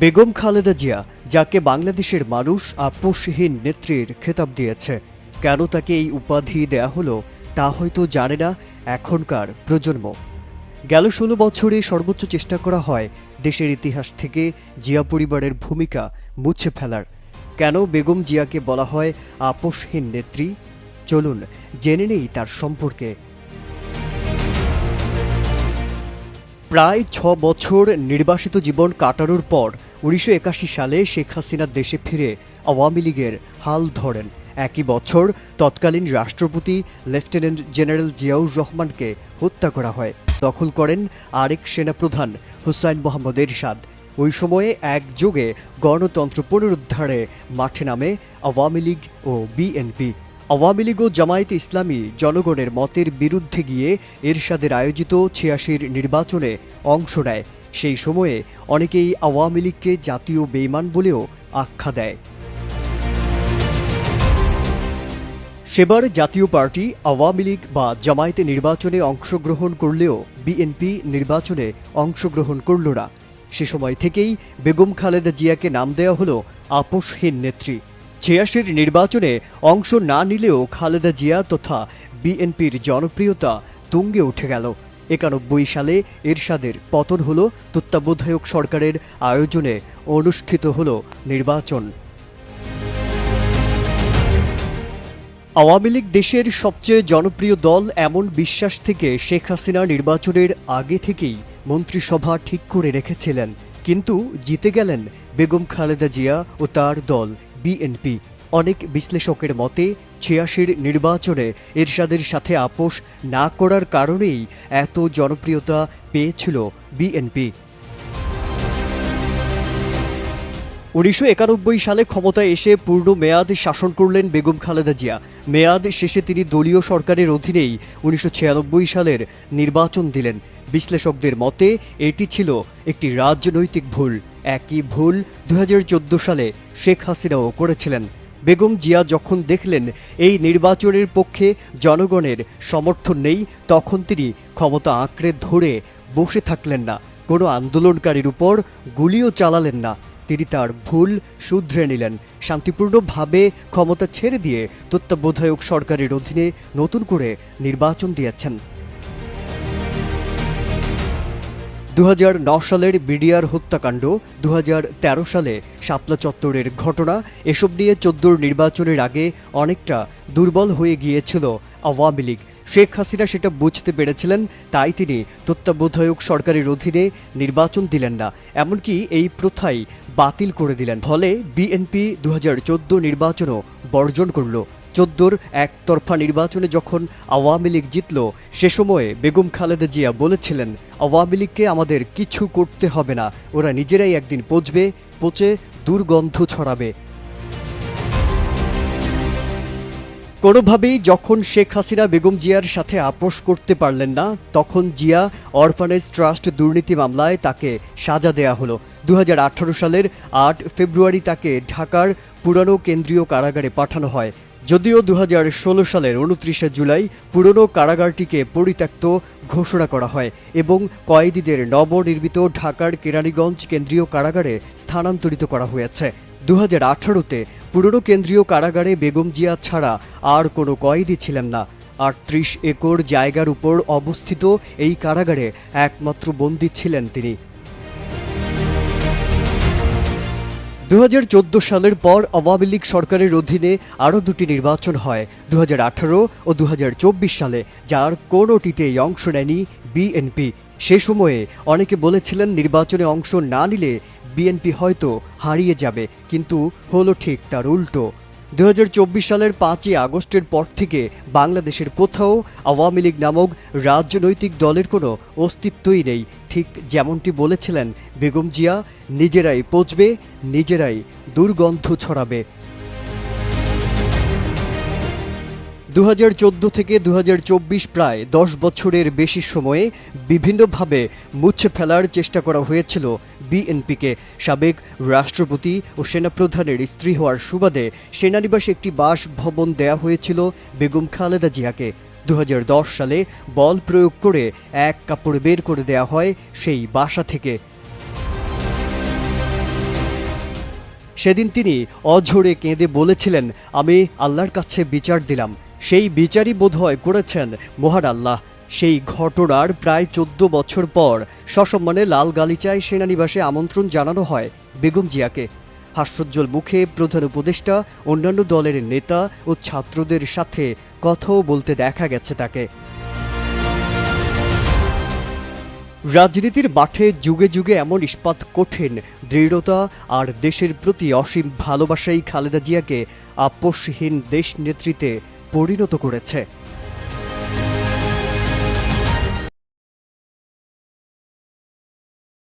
বেগম খালেদা জিয়া, যাকে বাংলাদেশের মানুষ আপোষহীন নেত্রীর খেতাব দিয়েছে, কেন তাকে এই উপাধি দেয়া হলো তা হয়তো জানে না এখনকার প্রজন্ম। গেল ষোলো বছরে সর্বোচ্চ চেষ্টা করা হয় দেশের ইতিহাস থেকে জিয়া পরিবারের ভূমিকা মুছে ফেলার। কেন বেগম জিয়াকে বলা হয় আপোষহীন নেত্রী? চলুন জেনে নেই তার সম্পর্কে প্রায় ছ বছর নির্বাসিত জীবন কাটানোর পর উনিশশো একাশি সালে শেখ হাসিনা দেশে ফিরে আওয়ামী লীগের হাল ধরেন। একই বছর তৎকালীন রাষ্ট্রপতি লেফটেন্যান্ট জেনারেল জিয়াউর রহমানকে হত্যা করা হয়। দখল করেন আরেক সেনাপ্রধান হুসাইন মোহাম্মদ এরশাদ। ওই সময়ে একযোগে গণতন্ত্র পুনরুদ্ধারে মাঠে নামে আওয়ামী লীগ ও বিএনপি। আওয়ামী লীগ ও জামায়াতে ইসলামী জনগণের মতের বিরুদ্ধে গিয়ে এরশাদের আয়োজিত ছিয়াশির নির্বাচনে অংশ নেয়। সেই সময়ে অনেকেই আওয়ামী লীগকে জাতীয় বেইমান বলেও আখ্যা দেয়। সেবার জাতীয় পার্টি আওয়ামী লীগ বা জামায়াতে নির্বাচনে অংশগ্রহণ করলেও বিএনপি নির্বাচনে অংশগ্রহণ করল না। সে সময় থেকেই বেগম খালেদা জিয়াকে নাম দেওয়া হলো আপোষহীন নেত্রী। ছিয়াশির নির্বাচনে অংশ না নিলেও খালেদা জিয়া তথা বিএনপির জনপ্রিয়তা তুঙ্গে উঠে গেল। একানব্বই সালে এরশাদের পতন হল তত্ত্বাবধায়ক সরকারের আয়োজনে অনুষ্ঠিত হল নির্বাচন। আওয়ামী লীগ দেশের সবচেয়ে জনপ্রিয় দল এমন বিশ্বাস থেকে শেখ হাসিনা নির্বাচনের আগে থেকেই মন্ত্রিসভা ঠিক করে রেখেছিলেন। কিন্তু জিতে গেলেন বেগম খালেদা জিয়া ও তার দল। বিএনপি অনেক বিশ্লেষকের মতে, ছিয়াশির নির্বাচনে এরশাদের সাথে আপোষ না করার কারণেই এত জনপ্রিয়তা পেয়েছিল বিএনপি উনিশশো একানব্বই সালে ক্ষমতায় এসে পূর্ণ মেয়াদ শাসন করলেন বেগম খালেদা জিয়া। মেয়াদ শেষে তিনি দলীয় সরকারের অধীনেই উনিশশো ছিয়ানব্বই সালের নির্বাচন দিলেন। বিশ্লেষকদের মতে, এটি ছিল একটি রাজনৈতিক ভুল। একই ভুল দু হাজার চোদ্দ সালে শেখ হাসিনাও করেছিলেন। বেগম জিয়া যখন দেখলেন এই নির্বাচনের পক্ষে জনগণের সমর্থন নেই, তখন তিনি ক্ষমতা আঁকড়ে ধরে বসে থাকলেন না। কোনো আন্দোলনকারীর উপর গুলিও চালালেন না। তিনি তার ভুল শুধরে নিলেন। শান্তিপূর্ণভাবে ক্ষমতা ছেড়ে দিয়ে তত্ত্বাবধায়ক সরকারের অধীনে নতুন করে নির্বাচন দিয়েছেন। দু সালের বিডিআর হত্যাকাণ্ড দু হাজার তেরো সালে শাপলা চত্বরের ঘটনা, এসব নিয়ে চোদ্দোর নির্বাচনের আগে অনেকটা দুর্বল হয়ে গিয়েছিল আওয়ামী লীগ। শেখ হাসিনা সেটা বুঝতে পেরেছিলেন, তাই তিনি তত্ত্বাবধায়ক সরকারের অধীনে নির্বাচন দিলেন না। এমনকি এই প্রথাই বাতিল করে দিলেন। ফলে বিএনপি দু হাজার চোদ্দ নির্বাচনও বর্জন করল। চোদ্দোর একতরফা নির্বাচনে যখন আওয়ামী লীগ জিতল, সে সময়ে বেগম খালেদা জিয়া বলেছিলেন, আওয়ামী লীগকে আমাদের কিছু করতে হবে না, ওরা নিজেরাই একদিন পচবে, পচে দুর্গন্ধ ছড়াবে। কোনোভাবেই যখন শেখ হাসিনা বেগম জিয়ার সাথে আপোষ করতে পারলেন না, তখন জিয়া অরফানেজ ট্রাস্ট দুর্নীতি মামলায় তাকে সাজা দেয়া হলো। দু হাজার আঠারো সালের আট ফেব্রুয়ারি তাকে ঢাকার পুরানো কেন্দ্রীয় কারাগারে পাঠানো হয়। যদিও দু হাজার ষোলো সালের উনত্রিশে জুলাই পুরনো কারাগারটিকে পরিত্যক্ত ঘোষণা করা হয় এবং কয়েদিদের নবনির্মিত ঢাকার কেরানীগঞ্জ কেন্দ্রীয় কারাগারে স্থানান্তরিত করা হয়েছে। দু হাজার পুরনো কেন্দ্রীয় কারাগারে বেগম জিয়া ছাড়া আর কোনো কয়েদি ছিলেন না। আটত্রিশ একর জায়গার উপর অবস্থিত এই কারাগারে একমাত্র বন্দী ছিলেন তিনি। দু হাজার চোদ্দ সালের পর আওয়ামী লীগ সরকারের অধীনে আরও দুটি নির্বাচন হয় দু হাজার আঠারো ও দু হাজার চব্বিশ সালে, যার কোনোটিতেই অংশ নেয়নি বিএনপি। সে সময়ে অনেকে বলেছিলেন নির্বাচনে অংশ না নিলে বিএনপি হয়তো হারিয়ে যাবে, কিন্তু হলো ঠিক তার উল্টো। দু হাজার চব্বিশ সালের পাঁচই আগস্টের পর থেকে বাংলাদেশের কোথাও আওয়ামী লীগ নামক রাজনৈতিক দলের কোনো অস্তিত্বই নেই। ঠিক যেমনটি বলেছিলেন বেগম জিয়া, নিজেরাই পচবে, নিজেরাই দুর্গন্ধ ছড়াবে। দু হাজার চোদ্দ থেকে দু হাজার চব্বিশ প্রায় দশ বছরের বেশি সময়ে বিভিন্নভাবে মুছে ফেলার চেষ্টা করা হয়েছিল বিএনপিকে। সাবেক রাষ্ট্রপতি ও সেনাপ্রধানের স্ত্রী হওয়ার সুবাদে সেনানিবাসে একটি বাসভবন দেয়া হয়েছিল বেগম খালেদা জিয়াকে। দু হাজার দশ সালে বল প্রয়োগ করে এক কাপড় বের করে দেয়া হয় সেই বাসা থেকে। সেদিন তিনি অঝরে কেঁদে বলেছিলেন, আমি আল্লাহর কাছে বিচার দিলাম। সেই বিচারই বোধহয় করেছেন মহান আল্লাহ। সেই ঘটনার প্রায় চোদ্দ বছর পর সসম্মানে লাল গালিচায় সেনানিবাসে আমন্ত্রণ জানানো হয় বেগম জিয়াকে। হাস্যোজ্জ্বল মুখে প্রধান উপদেষ্টা, অন্যান্য দলের নেতা ও ছাত্রদের সাথে কথাও বলতে দেখা গেছে তাকে। রাজনীতির মাঠে যুগে যুগে এমন ইস্পাত কঠিন, দৃঢ়তা আর দেশের প্রতি অসীম ভালোবাসাই খালেদা জিয়াকে আপোষহীন দেশ নেতৃত্বে পরিণত করেছে।